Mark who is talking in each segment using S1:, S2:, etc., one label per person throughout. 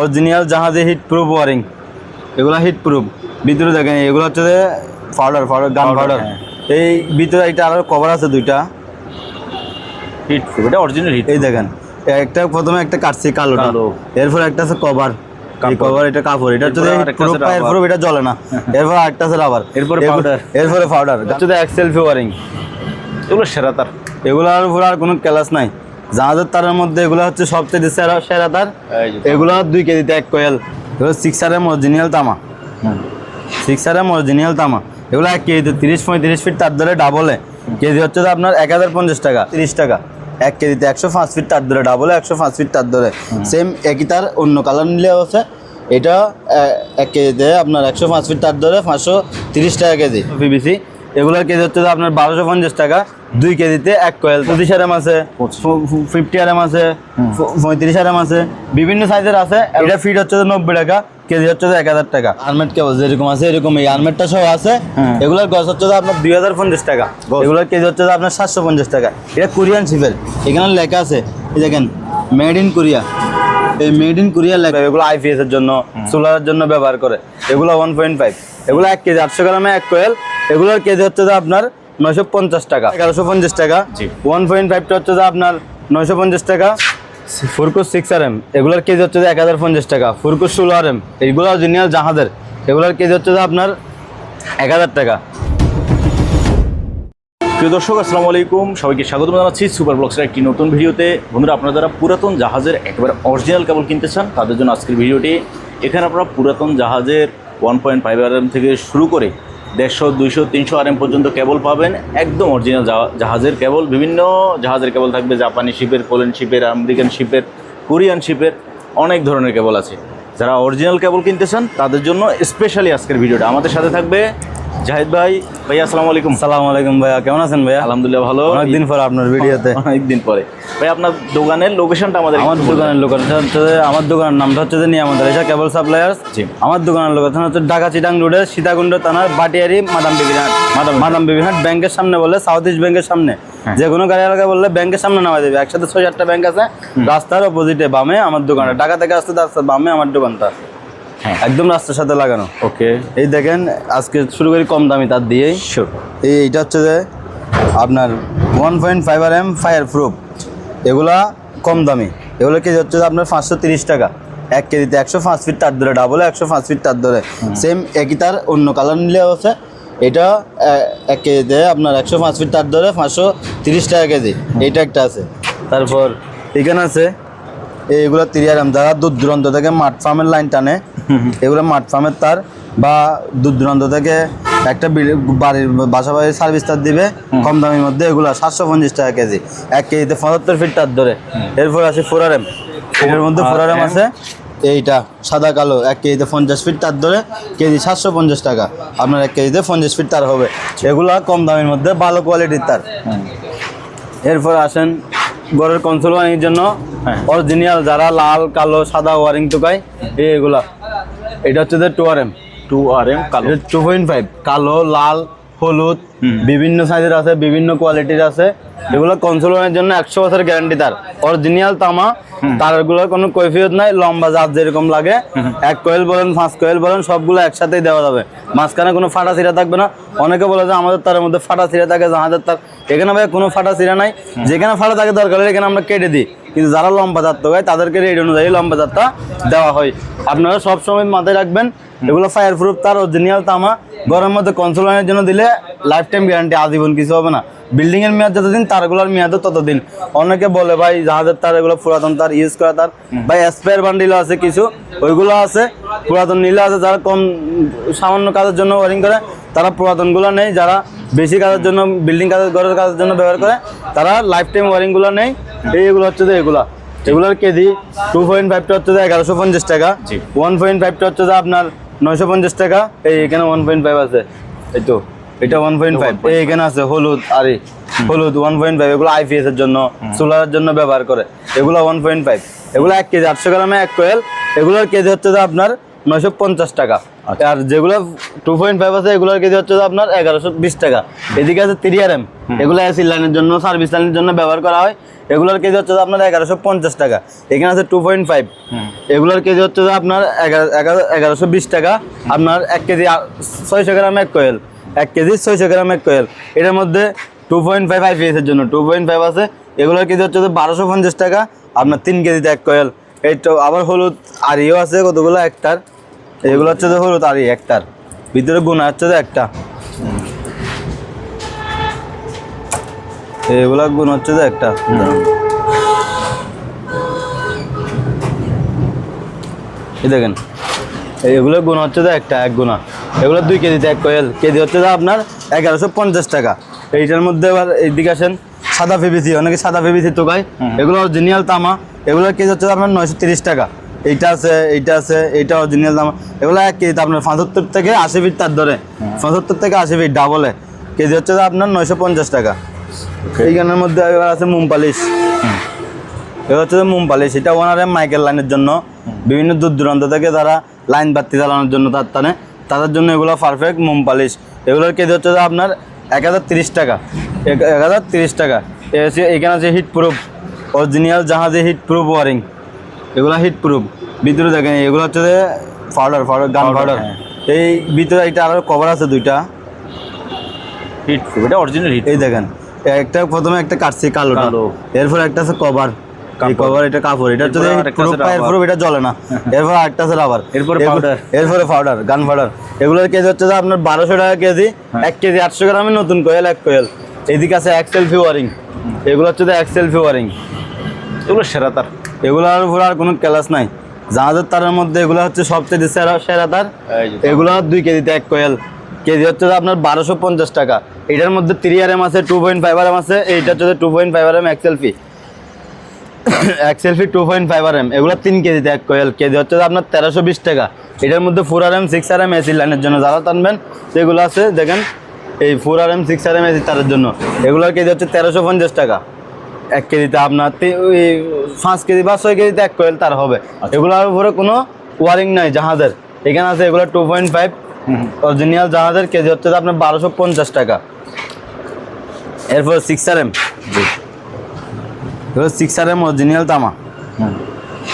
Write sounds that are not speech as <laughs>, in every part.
S1: Original জাহাজে heat proof wiring এগুলো heat proof ভিতরে দেখেন এগুলো হচ্ছে যে পাউডার পাউডার গান পাউডার। এই ভিতরে একটা আরও কভার আছে দুইটা।
S2: হিট প্রুফ এটা অরিজিনাল হিট
S1: এই দেখেন একটা প্রথমে একটা কাটছি কালোটা
S2: কালো।
S1: এরপর একটা আছে কভার কভার এটা কাপড়। এটা হচ্ছে প্রুফ পায়ের প্রুফ এটা জ্বলে না। <laughs> এরপর আরেকটা আছে রাবার
S2: এরপরে powder।
S1: এরপরে পাউডার হচ্ছে এক্সেল ওয়ারিং
S2: এগুলো সেরা তার।
S1: এগুলোর উপর আর কোনো ক্লাস নাই। জাহাজের তারের মধ্যে এগুলো হচ্ছে সবচেয়ে সেরা সেরা তার। এগুলো দুই কেজিতে এক কোয়েল। এগুলো সিক্স আর এম অরিজিনাল তামা। সিক্স আর এম অরিজিনাল তামা। এগুলো এক কেজিতে তিরিশ পঁয়ত্রিশ ফিট তার ধরে ডাবলে কেজি হচ্ছে তো আপনার এক হাজার পঞ্চাশ টাকা তিরিশ টাকা। এক কেজিতে একশো পাঁচ ফিট তার ধরে ডাবলে একশো পাঁচ ফিট তার ধরে। সেম একই তার অন্য কালার নিলে আছে। এটা এক কেজিতে আপনার একশো পাঁচ ফিট তার ধরে পাঁচশো তিরিশ টাকা কেজি। পিবিসি এগুলোর কেজি হচ্ছে আপনার বারোশো পঞ্চাশ টাকা দুই কেজিতে এক কয়েল। পঁচিশ আর এম আছে ফিফটি আর এম আছে পঁয়ত্রিশ আর এম আছে বিভিন্ন সাইজের আছে। এটা ফিট হচ্ছে নব্বই টাকা কেজি হচ্ছে এক হাজার টাকা। আর্মেট কেবল যেরকম আছে এরকম এই আর্মেটটা সহ আছে।
S2: হ্যাঁ।
S1: এগুলোর গছ হচ্ছে আপনার দুই হাজার পঞ্চাশ টাকা। এগুলোর কেজি হচ্ছে আপনার সাতশো পঞ্চাশ টাকা। এটা কোরিয়ান শিপের এখানে লেখা আছে এই দেখেন মেড ইন কোরিয়া এই মেড ইন কোরিয়া লেখা এগুলো আইপিএস এর জন্য সোলারের জন্য ব্যবহার করে। এগুলো ওয়ান পয়েন্ট ফাইভ এগুলো এক কেজি আটশো গ্রামে এক কোয়েল। এগুলোর কেজি হচ্ছে যে আপনার নয়শো পঞ্চাশ টাকা। এগারোশো পঞ্চাশ টাকা।
S2: জি।
S1: ওয়ান পয়েন্ট ফাইভটা হচ্ছে যে আপনার নয়শো পঞ্চাশ টাকা। ফুরকুস সিক্স আর এম এগুলোর কেজি হচ্ছে যে এক হাজার পঞ্চাশ টাকা। ফুরকুস ষোলো আর এম এইগুলো অরিজিনাল জাহাজের। এগুলোর কেজি হচ্ছে যে আপনার এক হাজার টাকা।
S2: প্রিয় দর্শক আসসালামু আলাইকুম। সবাইকে স্বাগত জানাচ্ছি সুপার ব্লগসের একটি নতুন ভিডিওতে। বন্ধুরা আপনারা যারা পুরাতন জাহাজের একেবারে অরিজিনাল কেবল কিনতে চান তাদের জন্য আজকের ভিডিওটি এখানে আপনারা পুরাতন জাহাজের one point five R M থেকে শুরু করে দেড়শো, দুইশো, তিনশো আর এম পর্যন্ত কেবল পাবেন। একদম অরিজিনাল জাহাজের কেবল বিভিন্ন জাহাজের কেবল থাকবে। জাপানি শিপের পোল্যান্ড শিপের আমেরিকান শিপের কোরিয়ান শিপের অনেক ধরনের কেবল আছে। যারা অরিজিনাল কেবল কিনতে চান তাদের জন্য স্পেশালি আজকের ভিডিওটা আমাদের সাথে থাকবে জাহিদ ভাই। ভাইয়া আসসালামু আলাইকুম।
S1: সালাম আলাইকুম ভাইয়া কেমন আছেন ভাইয়া?
S2: আলহামদুলিল্লাহ ভালো।
S1: অনেকদিন পর আপনার ভিডিওতে
S2: অনেকদিন পরে। ভাই আপনার দোকানের লোকেশনটা আমাদের
S1: আমার দোকানের লোকেশন হচ্ছে আমার দোকানের নামটা হচ্ছে যে নিয়ামত আলিশা কেবল সাপ্লায়ার্স
S2: জি।
S1: আমার দোকানের লোকেশন হচ্ছে ঢাকা চিটাং রোডের সীতাকুণ্ড থানার বাটিয়ারি মাদাম বিবিরহাট মাদাম মাদাম বিবিরহাট ব্যাংকের সামনে বলে সাউথ ইস্ট ব্যাংকের সামনে। যে কোনো গাড়ি এলাকা বললে ব্যাংকের সামনে নামাই দেবে। একসাথে ছয় চারটা ব্যাংক আছে রাস্তার অপোজিটে বামে আমার দোকানটা। ঢাকা থেকে আসতে রাস্তার বামে আমার দোকানটা।
S2: হ্যাঁ।
S1: একদম রাস্তার সাথে লাগানো।
S2: ওকে।
S1: এই দেখেন আজকে শুরু করি কম দামি তার দিয়েই। এই এইটা হচ্ছে যে আপনার one point five R M fire proof এগুলা কম দামি। এগুলো কেজি হচ্ছে আপনার পাঁচশো তিরিশ টাকা। এক কেজিতে একশো পাঁচ ফিট তার ধরে ডাবলে একশো পাঁচ ফিট তার ধরে। সেম একই তার অন্য কালার নিলে আছে। এটা এক কেজিতে আপনার একশো পাঁচ ফিট তার ধরে পাঁচশো তিরিশ টাকা কেজি। এইটা একটা আছে। তারপর এখানে আছে এইগুলো তিরিয়ারাম যারা দূর দূরান্ত থেকে মাঠ ফার্মের লাইন টানে এগুলো মাঠ ফার্মের তার বা দূর দূরান্ত থেকে একটা বাড়ির বাসা বাড়ির সার্ভিস তার দিবে কম দামের মধ্যে এগুলো সাতশো পঞ্চাশ টাকা কেজি। এক কেজিতে পঁচাত্তর ফিট তার ধরে। এরপর আছে ফোরারেম। এটার মধ্যে ফোরারেম আছে। এইটা সাদা কালো এক কেজিতে পঞ্চাশ ফিট তার ধরে কেজি সাতশো পঞ্চাশ টাকা। আপনার এক কেজিতে পঞ্চাশ ফিট তার হবে। এগুলো কম দামের মধ্যে ভালো কোয়ালিটির তার। এরপর আসেন ঘরের কনসোল ওয়ারিংয়ের জন্য।
S2: হ্যাঁ।
S1: অরিজিনাল যারা লাল কালো সাদা ওয়ারিং টুকায় এইগুলা এটা হচ্ছে two R M
S2: two R M কালো।
S1: টু পয়েন্ট ফাইভ কালো লাল হলুদ বিভিন্ন সাইজের আছে বিভিন্ন কোয়ালিটির আছে। এগুলো কনসোল ওয়ারিংয়ের জন্য একশো বছর গ্যারান্টি তার। অরিজিনাল তামা তারগুলোর কোনো কৈফিয়ত নাই লম্বা জাত যেরকম লাগে। এক কয়েল বলেন পাঁচ কয়েল বলেন সবগুলো একসাথেই দেওয়া যাবে। মাঝখানে কোনো ফাটা ছিঁড়া থাকবে না। অনেকে বলে যে আমাদের তারের মধ্যে ফাটা ছিঁড়া থাকে জাহাজের তার। এখানে ভাই কোনো ফাটা ছিঁড়া নাই। যেখানে ফাটা থাকে দরকার হলে এখানে আমরা কেটে দিই। কিন্তু যারা লম্বা জাত হয় তাদেরকে রেড অনুযায়ী লম্বা জাতটা দেওয়া হয়। আপনারা সবসময় মাথায় রাখবেন এগুলো ফায়ার প্রুফ তার অরিজিনাল তামা গরমের মধ্যে কনসোল লাইনের জন্য দিলে লাইফ টাইম গ্যারান্টি আজীবন কিছু হবে না। বিল্ডিং এর মেয়াদ যতদিন তারগুলোর মেয়াদ ততদিন। অনেকে বলে ভাই জাহাজের তার এগুলো পুরাতন তার ইউজ করা তার। ভাই স্পেয়ার বান্ডিল আছে কিছু ওইগুলো আছে পুরাতন নিলে আছে যারা কম সামান্য কাজের জন্য ওয়ারিং করে তারা পুরাতনগুলো নেই। যারা বেশি কাজের জন্য বিল্ডিং কাজের ঘরের কাজের জন্য ব্যবহার করে তারা লাইফ টাইম ওয়ারিংগুলো নেই এইগুলো হচ্ছে যে এগুলা। এগুলোর কেজি টু পয়েন্ট ফাইভটা হচ্ছে যে এগারোশো পঞ্চাশ টাকা। ওয়ান পয়েন্ট ফাইভটা হচ্ছে যে আপনার নয়শো পঞ্চাশ টাকা। এই এখানে ওয়ান পয়েন্ট ফাইভ আছে। এই তো এটা ওয়ান পয়েন্ট ফাইভ এই এখানে আছে হলুদ আরে হলুদ ওয়ান পয়েন্ট ফাইভ এগুলো আইপিএস এর জন্য সোলারের জন্য ব্যবহার করে। এগুলো ওয়ান পয়েন্ট ফাইভ এগুলো এক কেজি আটশো গ্রামে এক কোয়েল। এগুলোর কেজি হচ্ছে আপনার নয়শো পঞ্চাশ টাকা।
S2: আচ্ছা।
S1: আর যেগুলো টু পয়েন্ট ফাইভ আছে এগুলোর কেজি হচ্ছে আপনার এগারোশো বিশ টাকা। এদিকে আছে থ্রি আর এম এগুলো এসি লাইনের জন্য সার্ভিস লাইনের জন্য ব্যবহার করা হয়। এগুলোর কেজি হচ্ছে আপনার এগারোশো পঞ্চাশ টাকা। এখানে আছে টু পয়েন্ট ফাইভ এগুলোর কেজি হচ্ছে আপনার এগারো এগারো এগারোশো বিশ টাকা। আপনার এক কেজি ছয়শো গ্রাম এক কোয়েল। এক কেজি ছয়শো গ্রাম এক কোয়েল। এটার মধ্যে টু পয়েন্ট ফাইভ আইপিএসের জন্য টু পয়েন্ট ফাইভ আছে। এগুলোর কেজি হচ্ছে যে বারোশো পঞ্চাশ টাকা। আপনার তিন কেজিতে এক কোয়েল। এই তো আবার হলুদ আরিও আছে কতগুলো? একটার। এগুলো হচ্ছে যে হলুদ আরি একটার। ভিতরে গুণা হচ্ছে যে একটা। এগুলা গুণ হচ্ছে যে একটা। এই দেখেন এগুলো গুণ হচ্ছে যে একটা এক গুণা। এগুলো দুই কেজিতে এক কোয়েল। কেজি হচ্ছে যে আপনার এগারোশো পঞ্চাশ টাকা। এইটার মধ্যে এবার এইদিকে আসেন সাদা ফেবিসি অনেকে সাদা ফেবিসি তোকায় এগুলো অরিজিনাল তামা। এগুলোর কেজি হচ্ছে আপনার নয়শো তিরিশ টাকা। এইটা আছে এইটা আছে এইটা অরিজিনাল দাম। এগুলো এক কেজিতে আপনার পঁচাত্তর থেকে আশি ফিট তার ধরে? পঁচাত্তর থেকে আশি ফিট ডাবলে কেজি হচ্ছে যে আপনার নয়শো পঞ্চাশ টাকা। এইখানের মধ্যে এবার আছে মোম পালিশ। এবার হচ্ছে যে মোম পালিশ। এটা ওনারে মাইকেল লাইনের জন্য। বিভিন্ন দূর দূরান্ত থেকে তারা লাইন বাতি চালানোর জন্য তার টানে। তাদের জন্য এগুলো পারফেক্ট মোম পালিশ। এগুলোর কেজি হচ্ছে যে আপনার এক হাজার তিরিশ টাকা। এক হাজার তিরিশ টাকা। এখানে আছে হিট প্রুফ অরিজিনাল জাহাজে হিট প্রুফ ওয়ারিং এগুলো হিট প্রুফ ভিতরে দেখেন এগুলো হচ্ছে যে পাউডার পাউডার গান পাউডার। এই ভিতরে এটা আরও কভার আছে দুইটা।
S2: হিট এটা অরিজিনাল হিট
S1: এই দেখেন একটা প্রথমে একটা কাটছি কালোটা।
S2: কালো।
S1: এরপর একটা আছে কভার কভার এটা কাপড় এটা হচ্ছে
S2: আরেকটা আছে
S1: প্রুফ এটা জ্বলে না। <laughs> এরপর আরেকটা আছে রাবার
S2: এরপরে powder।
S1: এরপরে পাউডার গান পাউডার এগুলোর কেজি হচ্ছে যে আপনার বারোশো টাকা কেজি
S2: হ্যাঁ।
S1: এক কেজি আটশো গ্রামের নতুন কোয়েল এক কোয়েল এদিকে আছে এক সেলফি ওয়ারিং এগুলো হচ্ছে যে এক সেলফি ওয়ারিং
S2: এগুলো সেরা তার।
S1: এগুলোর উপর আর কোনো ক্লাস নাই। জাহাজের তারের মধ্যে এগুলো হচ্ছে সবচেয়ে সেরা সেরা তার। এগুলো দুই কেজিতে এক কোয়েল। কেজি হচ্ছে আপনার বারোশো পঞ্চাশ টাকা। এটার মধ্যে থ্রি আর এম আছে two point five R M আছে এইটা হচ্ছে two point five R M এক সেলফি এক selfie two point five R M এগুলো তিন কেজিতে এক কোয়েল। কেজি হচ্ছে আপনার তেরোশো বিশ টাকা। এটার মধ্যে four R M six R M AC লাইনের জন্য যারা টানবেন সেগুলো আছে দেখেন এই four R M six R M AC তারের জন্য। এগুলোর কেজি হচ্ছে তেরোশো পঞ্চাশ টাকা। এক কেজিতে আপনার পাঁচ কেজি বা ছয় কেজিতে এক কোয়েল তার হবে। এগুলোর উপরে কোনো ওয়ারিং নাই জাহাজের। এখানে আছে এগুলো টু পয়েন্ট ফাইভ অরিজিনাল জাহাজের কেজি হচ্ছে আপনার বারোশো পঞ্চাশ টাকা। এরপর সিক্স আর এম এগুলো সিক্স আর এম অরিজিনাল তামা।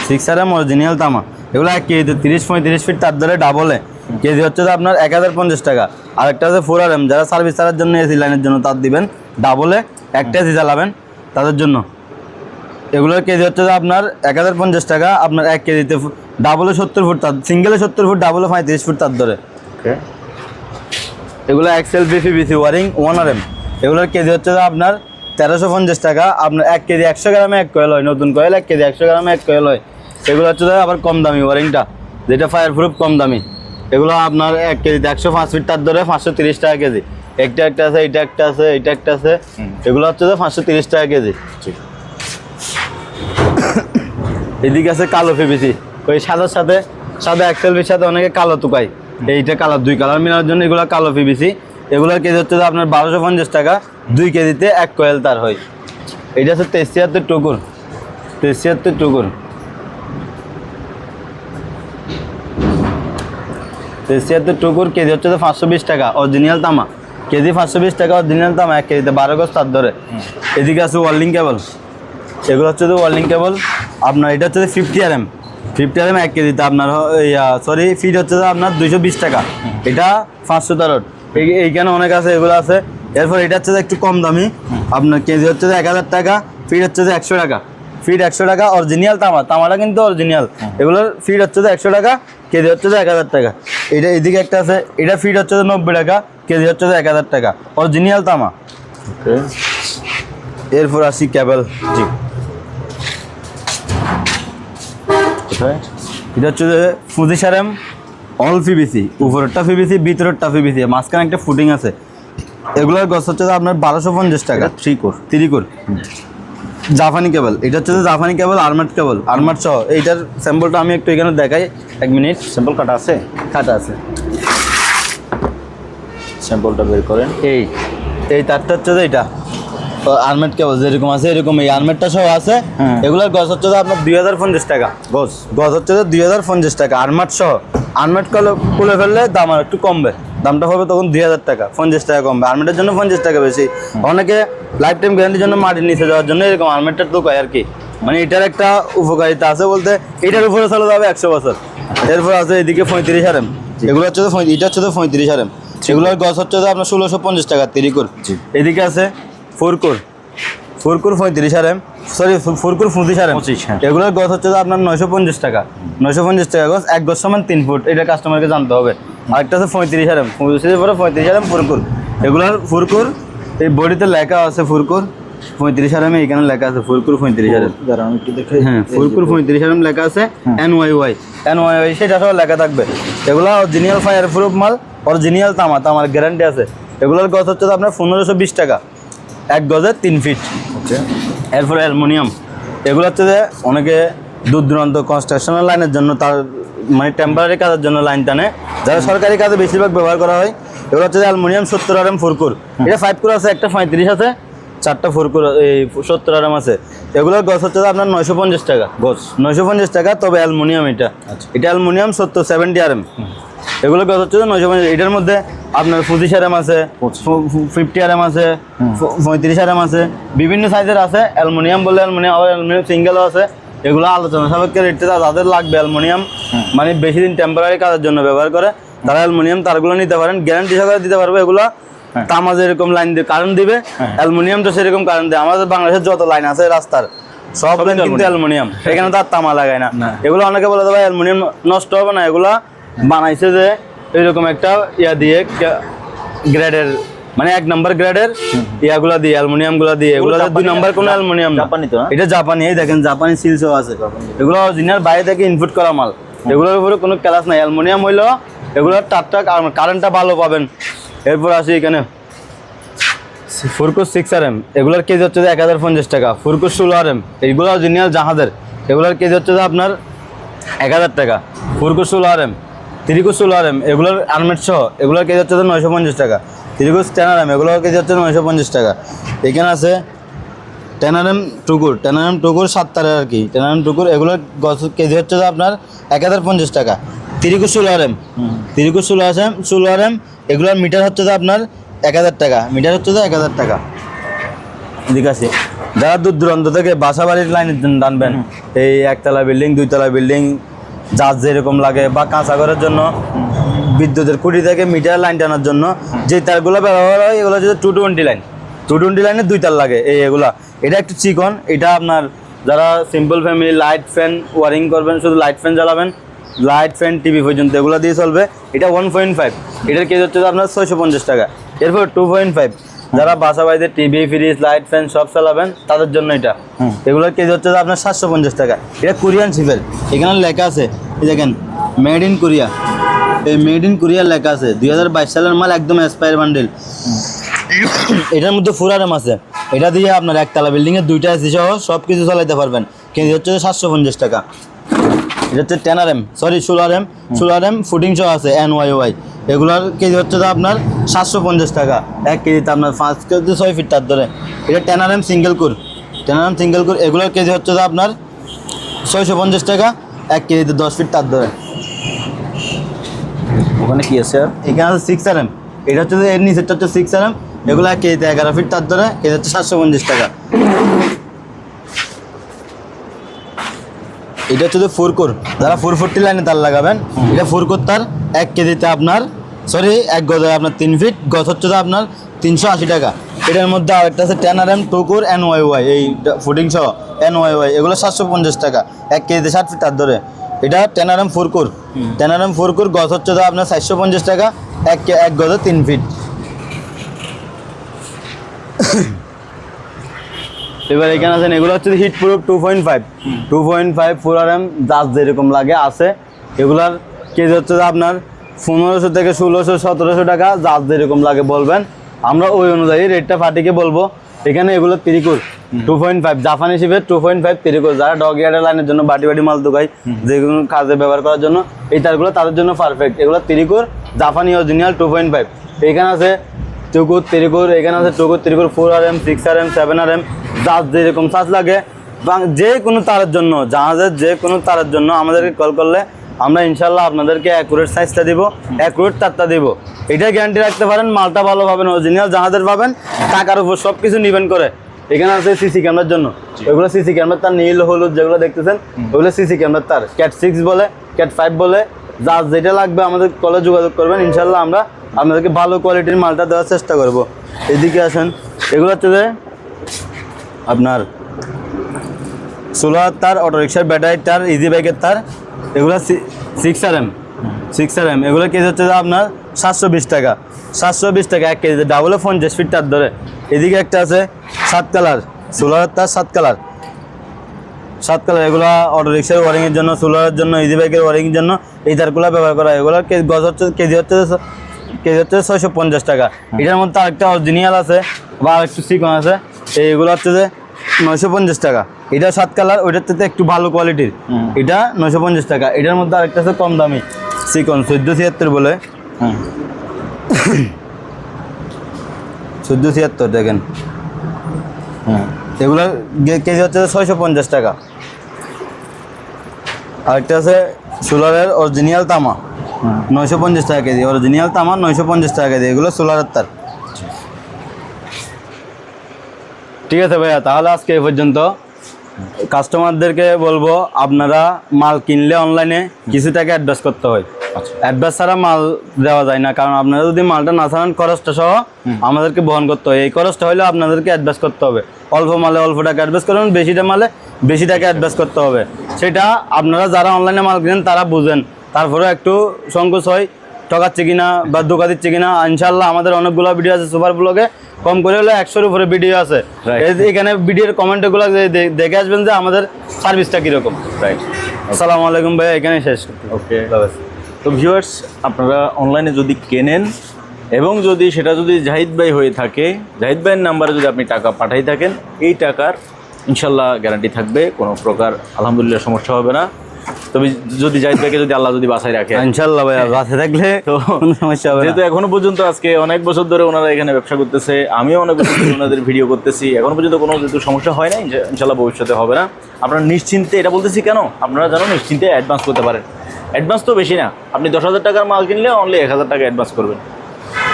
S1: সিক্স আর এম অরিজিনাল তামা। এগুলো এক কেজিতে তিরিশ পঁয়ত্রিশ ফিট তার ধরে ডাবলে কেজি হচ্ছে আপনার এক হাজার পঞ্চাশ টাকা। আর একটা আছে ফোর আর এম যারা সার্ভিস চালার জন্য এসি লাইনের জন্য তার দিবেন। ডাবলে একটা এসি চালাবেন। তাদের জন্য। এগুলোর কেজি হচ্ছে যে আপনার এক হাজার পঞ্চাশ টাকা আপনার এক কেজিতে ডাবলে সত্তর ফুট তার সিঙ্গেলে সত্তর ফুট ডাবলে পঁয়ত্রিশ ফুট তার ধরে এগুলো এক্সেল বিসি বিসি ওয়ারিং ওয়ান আর এম এগুলোর কেজি হচ্ছে যে আপনার তেরোশো পঞ্চাশ টাকা আপনার এক কেজি একশো গ্রামে এক কয়েল হয় নতুন কয়েল এক কেজি একশো গ্রামে এক কয়েল হয়। এগুলো হচ্ছে যে আবার কম দামি ওয়ারিংটা যেটা ফায়ার প্রুফ কম দামি। এগুলো আপনার এক কেজিতে একশো পাঁচ ফিট তার ধরে পাঁচশো তিরিশ টাকা কেজি। একটা একটা আছে এটা একটা আছে এইটা একটা আছে। এগুলো হচ্ছে যে পাঁচশো তিরিশ টাকা কেজি। এদিকে আছে কালো ফেবিসি ওই সাদার সাথে সাদা এক্সেলভির সাথে অনেকে কালো তুকাই এইটা কালার দুই কালার মেলার জন্য এগুলো কালো ফেবিসি এগুলোর কেজি হচ্ছে যে আপনার বারোশো পঞ্চাশ টাকা। দুই কেজিতে এক কয়েল তার হয়। এইটা হচ্ছে তেইশ ছিয়াত্তর টুকুর তেইশ ছিয়াত্তর টুকুর তেইশ ছিয়াত্তর টুকুর কেজি হচ্ছে যে পাঁচশো বিশ টাকা। অরিজিনাল তামা। কেজি পাঁচশো বিশ টাকা অরিজিনাল তামা এক কেজিতে বারো গজ তার ধরে এদিকে আছে ওয়ার্লিং কেবল এগুলো হচ্ছে যে ওয়ার্লিং কেবল আপনার এটা হচ্ছে fifty R M fifty R M এক কেজিতে আপনার সরি ফিট হচ্ছে আপনার দুইশো বিশ টাকা। এটা পাঁচশো তেরোট এইখানে অনেক আছে, এগুলো আছে। এরপর এটা হচ্ছে একটু কম দামি। আপনার কেজি হচ্ছে যে এক হাজার টাকা ফিট হচ্ছে যে একশো টাকা। ফিট একশো টাকা অরিজিনাল তামা। তামাটা কিন্তু অরিজিনাল এগুলোর ফিট হচ্ছে যে একশো টাকা, কেজি হচ্ছে যে এক হাজার টাকা। এটা এদিকে একটা আছে, এটা ফিট হচ্ছে যে নব্বই টাকা। কেজি হচ্ছে এক হাজার টাকা। অরিজিনাল তামা। এরপর আসি ক্যাবেল জি এটা হচ্ছে যে ফুজি সারেম অল ফিবিসি উপরেরটা ফিবিসি ভিতরেরটা ফিবিসি মাঝখানে একটা ফুটিং আছে। এগুলোর গছ হচ্ছে আপনার বারোশো পঞ্চাশ টাকা।
S2: থ্রি কোর
S1: তিরি কোর জাপানি কেবল এটা হচ্ছে যে জাপানি কেবল আর্মার্ড কেবল আর্মার্ড সহ। এইটার স্যাম্পলটা আমি একটু এখানে দেখাই। এক মিনিট।
S2: স্যাম্পল কাটা আছে?
S1: কাটা আছে।
S2: স্যাম্পলটা বের করেন।
S1: এই এই তারটা হচ্ছে যে এটা। আর্মেট কেবল যেরকম আছে এরকম এই আর্মেটটা সহ আছে।
S2: হ্যাঁ।
S1: এগুলোর গছ হচ্ছে যে আপনার দুই হাজার পঞ্চাশ টাকা।
S2: গজ
S1: গজ হচ্ছে যে দুই হাজার পঞ্চাশ টাকা। আর্মাট সহ। আনমেট কলে খুলে ফেললে দাম আর একটু কমবে। দামটা হবে তখন দুই হাজার টাকা পঞ্চাশ টাকা কমবে। আর্মেটের জন্য পঞ্চাশ টাকা বেশি। অনেকে লাইফ টাইম গ্যারান্টির জন্য মাটির নিচে যাওয়ার জন্য এরকম আনমেটটা তো কয় আর কি। মানে এটার একটা উপকারিতা আছে বলতে এটার উপরে চলে যাবে একশো বছর। এরপর আছে এদিকে পঁয়ত্রিশ আরেম এগুলো হচ্ছে তো এটা হচ্ছে তো পঁয়ত্রিশ আরেম এগুলোর গছ হচ্ছে আপনার ষোলোশো পঞ্চাশ টাকা তিরিকুর। এদিকে আছে ফোরকুর। ফোরকুর পঁয়ত্রিশ আরেম সরি ফোরকুর পঁচিশ আরেম
S2: পঁচিশ, হ্যাঁ।
S1: এগুলোর গছ হচ্ছে আপনার নয়শো পঞ্চাশ টাকা। নয়শো পঞ্চাশ টাকা গছ এক গছ সমান তিন ফুট। এটা কাস্টমারকে জানতে হবে। আরেকটা আছে পঁয়ত্রিশ আরেম পঁয়ত্রিশের পরে পঁয়ত্রিশ আরেম ফুরকুর। এগুলোর ফুরকুর এই বডিতে লেখা আছে ফুরকুর। পঁয়ত্রিশ আরেমে এখানে লেখা আছে ফুরকুর পঁয়ত্রিশ
S2: একটু দেখে
S1: হ্যাঁ ফুরকুর পঁয়ত্রিশ আরেম লেখা আছে N Y Y N Y Y সেটা সব লেখা থাকবে। এগুলো অরিজিনাল ফায়ার প্রুফ মাল। অরিজিনাল তামা তামার গ্যারান্টি আছে। এগুলোর গছ হচ্ছে তো আপনার পনেরোশো বিশ টাকা। এক গজে তিন ফিট এরপরে অ্যালুমিনিয়াম। এগুলো হচ্ছে যে অনেকে দূর দূরান্ত কনস্ট্রাকশনের লাইনের জন্য তার মানে টেম্পারারি কাজের জন্য লাইন টানে। যারা সরকারি কাজে বেশিরভাগ ব্যবহার করা হয় এগুলো হচ্ছে যে অ্যালুমিনিয়াম সত্তর আর এম ফুরকুর এটা ফাইভ কুর আছে একটা পঁয়ত্রিশ আছে চারটা ফুরকুর এই সত্তর আর এম আছে। এগুলোর গছ হচ্ছে আপনার নয়শো পঞ্চাশ টাকা।
S2: গছ।
S1: নয়শো পঞ্চাশ টাকা তবে অ্যালুমিনিয়াম এটা।
S2: আচ্ছা।
S1: এটা অ্যালুমিনিয়াম সত্তর সেভেন্টি আর এম এগুলো গছ হচ্ছে নয়শো পঞ্চাশ এটার মধ্যে আপনার পঁচিশ আর এম আছে ফিফটি আর এম আছে পঁয়ত্রিশ আর এম আছে বিভিন্ন সাইজের আছে অ্যালুমিনিয়াম বলে অ্যালুমিনিয়াম আবার অ্যালুমিনিয়াম সিঙ্গেলও আছে। এগুলো আলোচনা সাপেক্ষে রেটটা যাদের লাগবে অ্যালুমিনিয়াম মানে বেশি দিন টেম্পোরারি কাজের জন্য ব্যবহার করে তারা অ্যালুমিনিয়াম তারগুলো নিতে পারেন গ্যারান্টি সহকারে দিতে পারবে এগুলো। তামা যেরকম লাইন দিয়ে কারেন্ট দিবে অ্যালুমিনিয়ামটা সেরকম কারেন্ট দেয়। আমাদের বাংলাদেশের যত লাইন আছে রাস্তার সব লাইন কিন্তু অ্যালুমিনিয়াম এখানে তো আর তামা লাগায় না। এগুলো অনেকে বলে ভাই অ্যালুমিনিয়াম নষ্ট হবে না। এগুলা বানাইছে যে এরকম একটা ইয়া দিয়ে গ্রেডের মানে এক নম্বর গ্রেডের ইয়াগুলা দিয়ে অ্যালুমিনিয়ামগুলা দিয়ে। এগুলো দুই নম্বর কোনো অ্যালুমিনিয়াম
S2: জাপানি তো
S1: এটা জাপানি এই দেখেন জাপানি সিলসও আছে। এগুলো অরিজিনাল বাইরে থেকে ইনপুট করা মাল। এগুলোর উপরে কোনো ক্লাস নাই। অ্যালুমিনিয়াম হইল এগুলোর টাটটা কারেন্টটা ভালো পাবেন। এরপর আসি এখানে। ফুরকুস সিক্স আর এম এগুলোর কেজি হচ্ছে এক হাজার পঞ্চাশ টাকা। ফুরকুস ষোলো আর এম এইগুলো অরিজিনাল জাহাজের। এগুলোর কেজি হচ্ছে আপনার এক হাজার টাকা। ফুরকুস ষোলো আর এম তিরিকুস ষোলো আর এম এগুলোর আর্মেট সহ এগুলোর কেজি হচ্ছে নয়শো পঞ্চাশ টাকা। তিরিকুস টেন আর এম এগুলোর কেজি হচ্ছে নয়শো পঞ্চাশ টাকা। এখানে আছে টেনারেম টুকুর টেনারেম টুকুর সাত তারের আর কি। টেনারেম টুকুর, এগুলোর গছ কেজি হচ্ছে আপনার এক হাজার পঞ্চাশ টাকা। তিরিকুস ষোলো আর এম তিরিকুস ষোলো আছে ষোলো আর এম এগুলোর মিটার হচ্ছে যে আপনার এক হাজার টাকা। মিটার হচ্ছে যে এক হাজার টাকা। ঠিক আছে। যারা দূর দূরান্ত থেকে বাসা বাড়ির লাইনে টানবেন এই একতলা বিল্ডিং দুইতলা বিল্ডিং যার যেরকম লাগে বা কাঁচা ঘরের জন্য বিদ্যুতের খুঁটি থেকে মিটার লাইন টানার জন্য যে তারগুলো ব্যবহার হয় এগুলো হচ্ছে two twenty line two twenty লাইনে দুই তার লাগে এই এগুলা। এটা একটু চিকন এটা আপনার যারা simple family light fan wiring করবেন শুধু লাইট ফ্যান জ্বালাবেন লাইট ফ্যান টিভি পর্যন্ত এগুলো দিয়ে চলবে। এটা ওয়ান পয়েন্ট ফাইভ এটার কেজি হচ্ছে আপনার ছয়শো পঞ্চাশ টাকা। এরপর টু পয়েন্ট ফাইভ যারা বাসা বাড়িতে টিভি ফ্রিজ লাইট ফ্যান সব চালাবেন তাদের জন্য এটা। এগুলোর কেজি হচ্ছে আপনার সাতশো পঞ্চাশ টাকা। এটা কোরিয়ান শিপের এখানে লেখা আছে এই দেখেন মেড ইন কোরিয়া এই মেড ইন কোরিয়া লেখা আছে দুই হাজার বাইশ সালের মাল একদম এক্সপায়ার বান্ডেল এটার মধ্যে ফুরারাম আছে। এটা দিয়ে আপনার একতলা বিল্ডিং এর দুইটা এসি সহ সব কিছু চালাইতে পারবেন। কেজি হচ্ছে সাতশো পঞ্চাশ টাকা। এটা হচ্ছে টেন আর এম সরি ষোলো আর এম ষোলো আর এম ফুডিং সহ আছে এন ওয়াই ওয়াই এগুলোর কেজি হচ্ছে তো আপনার সাতশো পঞ্চাশ টাকা এক কেজিতে আপনার পাঁচ কেজি ছয় ফিট তার ধরে। এটা ten R M single core ten R M single core এগুলোর কেজি হচ্ছে তো আপনার ছয়শো পঞ্চাশ টাকা এক কেজিতে দশ ফিট তার ধরে।
S2: ওখানে কি আছে আর?
S1: এখানে আছে সিক্স আর এম এটা হচ্ছে এর নিচেরটা হচ্ছে সিক্স আর এম এগুলো এক কেজিতে এগারো ফিট তার ধরে এটা হচ্ছে সাতশো পঞ্চাশ টাকা। এটা হচ্ছে যে ফোর কোর যারা ফোর ফোরটি লাইনে তার লাগাবেন, এটা ফোর কোর তার এক কেজিতে আপনার সরি এক গজে আপনার তিন ফিট গজ হচ্ছে যে আপনার তিনশো আশি টাকা। এটার মধ্যে আরেকটা আছে ten R M two core N Y Y এই ফুটিং সহ এন ওয়াই ওয়াই এগুলো সাতশো পঞ্চাশ টাকা, এক কেজিতে ষাট ফিট তার ধরে। এটা ten R M four core ten R M four core গজ হচ্ছে যে আপনার চারশো পঞ্চাশ টাকা, এক এক গজে তিন ফিট এবার এখানে আছেন, এগুলো হচ্ছে heat proof two point five two point five four R M gauge যেরকম লাগে, আছে। এগুলার কেজি হচ্ছে আপনার পনেরোশো থেকে ষোলোশো, সতেরোশো টাকা জাজ যেরকম লাগে বলবেন। আমরা ওই অনুযায়ী রেটটা ফাটিকে বলব। এখানে এগুলো তিরিকুর টু পয়েন্ট ফাইভ জাপানি শিপের টু পয়েন্ট ফাইভ তিরিকুর যারা ডগ ইয়ার্ডের লাইনের জন্য বাটি বাটি মাল দোকাই যে কোনো কাজে ব্যবহার করার জন্য, এই তারগুলো তাদের জন্য পারফেক্ট এগুলো তিরিকুর জাপানি অরিজিনাল টু পয়েন্ট ফাইভ এখানে আছে টুকুর তিরিকুর এখানে আছে two core three core four R M six R M seven R M যার যেরকম চার্জ লাগে বা যে কোনো তারের জন্য জাহাজের যে কোনো তারের জন্য আমাদেরকে কল করলে আমরা ইনশাল্লাহ আপনাদেরকে অ্যাকুরেট সাইজটা দিব অ্যাকুরেট তারটা দিব। এটা গ্যারান্টি রাখতে পারেন মালটা ভালো পাবেন অরিজিনাল জাহাজের পাবেন টাকার উপর সব কিছু নিবেন করে। এখানে আছে সিসি ক্যামেরার জন্য। ওইগুলো সিসি ক্যামেরার তার নীল হলুদ যেগুলো দেখতেছেন ওগুলো সিসি ক্যামেরার তার। ক্যাট সিক্স বলে ক্যাট ফাইভ বলে যার যেটা লাগবে আমাদের কলে যোগাযোগ করবেন ইনশাল্লাহ আমরা আপনাদেরকে ভালো কোয়ালিটির মালটা দেওয়ার চেষ্টা করব। এদিকে আসেন এগুলো হচ্ছে যে আপনার সোলার তার অটোরিক্সার ব্যাটারি তার ইজি বাইকের তার এগুলো six R M six R M এগুলো কেজি হচ্ছে যে আপনার সাতশো বিশ টাকা। সাতশো বিশ টাকা এক কেজি ডাবলে পঞ্চাশ ফিট তার ধরে। এদিকে একটা আছে সাত কালার সোলারের তার সাত কালার। সাত কালার এগুলো অটোরিক্সার ওয়ারিংয়ের জন্য সোলারের জন্য ইজি বাইকের ওয়ারিংয়ের জন্য এই তারগুলো ব্যবহার করা হয়। এগুলো গজ হচ্ছে কেজি হচ্ছে যে কেজি হচ্ছে ছয়শো পঞ্চাশ টাকা। এটার মধ্যে আরেকটা অরিজিনাল আছে বা আরেকটু সিকন আছে। এইগুলো হচ্ছে যে নয়শো পঞ্চাশ টাকা। এটা সাত কালার ওইটার থেকে একটু ভালো কোয়ালিটির। এটা নয়শো পঞ্চাশ টাকা। এটার মধ্যে আরেকটা আছে কম দামি সিকন চোদ্দ ছিয়াত্তর বলে। চোদ্দ ছিয়াত্তর দেখেন।
S2: হুম।
S1: এগুলো কেজি হচ্ছে ছয়শো পঞ্চাশ টাকা। আরেকটা আছে সোলারের অরিজিনাল তামা। নয়শো পঞ্চাশ টাকা কেজি। অরিজিনাল তামা নয়শো পঞ্চাশ টাকা কেজি। এগুলো সোলারের তার। ঠিক আছে ভাইয়া তাহলে আজকে এই পর্যন্ত। কাস্টমারদেরকে বলব আপনারা মাল কিনলে অনলাইনে কিছু টাকা অ্যাডভান্স করতে হয়।
S2: আচ্ছা।
S1: অ্যাডভান্স ছাড়া মাল দেওয়া যায় না কারণ আপনারা যদি মালটা না ছাড়ান খরচটা সহ আমাদেরকে বহন করতে হয়। এই খরচটা হলে আপনাদেরকে অ্যাডভান্স করতে হবে। অল্প মালে অল্প টাকা অ্যাডভান্স করবেন বেশিটা মালে বেশি টাকা অ্যাডভান্স করতে হবে। সেটা আপনারা যারা অনলাইনে মাল কিনেন তারা বুঝেন। তারপরে একটু সংকোচ হয় ঠকাচ্ছে কিনা বা ধোকা দিচ্ছে কিনা। ইনশাল্লাহ আমাদের অনেকগুলো ভিডিও আছে সুপার ব্লগে। কম করে হলে একশোর উপরে ভিডিও আছে। এখানে ভিডিওর কমেন্টগুলো দেখে আসবেন যে আমাদের সার্ভিসটা কীরকম।
S2: রাইট
S1: আসসালামু আলাইকুম ভাই এখানে শেষ
S2: ওকে তো ভিউয়ার্স আপনারা অনলাইনে যদি কেনেন এবং যদি সেটা যদি জাহিদ ভাই হয়ে থাকে জাহিদ ভাইয়ের নাম্বারে যদি আপনি টাকা পাঠাই থাকেন এই টাকার ইনশাল্লাহ গ্যারান্টি থাকবে কোনো প্রকার আলহামদুলিল্লাহ সমস্যা হবে না। তবে যদি জাহিদ ভাইকে যদি আল্লাহ যদি বাসায় রাখে।
S1: ইনশাল্লাহ ভাই বাসে থাকলে <laughs>
S2: তো
S1: কোনো সমস্যা হবে
S2: যেহেতু এখনও পর্যন্ত আজকে অনেক বছর ধরে ওনারা এখানে ব্যবসা করতেছে আমিও অনেক বছর ধরে ওনাদের ভিডিও করতেছি। এখনও পর্যন্ত কোনো যেহেতু সমস্যা হয় না ইনশাল্লাহ ভবিষ্যতে হবে না। আপনারা নিশ্চিন্তে এটা বলতেছি কেন? আপনারা যেন নিশ্চিন্তে অ্যাডভান্স করতে পারেন। অ্যাডভান্স তো বেশি না। আপনি দশ হাজার টাকার মাল কিনলে অনলি এক হাজার টাকা অ্যাডভান্স করবেন।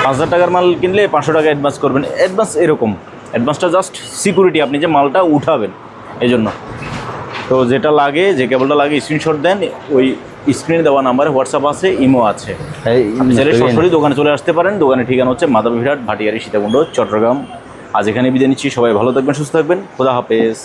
S2: পাঁচ হাজার টাকার মাল কিনলে পাঁচশো টাকা অ্যাডভান্স করবেন। অ্যাডভান্স এরকম। অ্যাডভান্সটা জাস্ট সিকিউরিটি আপনি যে মালটা উঠাবেন এই জন্য তো যেটা লাগে যে কেবলটা লাগে স্ক্রিনশট দেন ওই স্ক্রিনে দেওয়া নাম্বারে হোয়াটসঅ্যাপ আছে ইমো আছে। চাইলে সরাসরি দোকানে চলে আসতে পারেন। দোকানের ঠিকানা হচ্ছে মাধব বিরাট ভাটিয়ারি সীতাকুণ্ড চট্টগ্রাম। আজ এখানে বিদায় নিচ্ছি। সবাই ভালো থাকবেন সুস্থ থাকবেন। খোদা হাফেজ।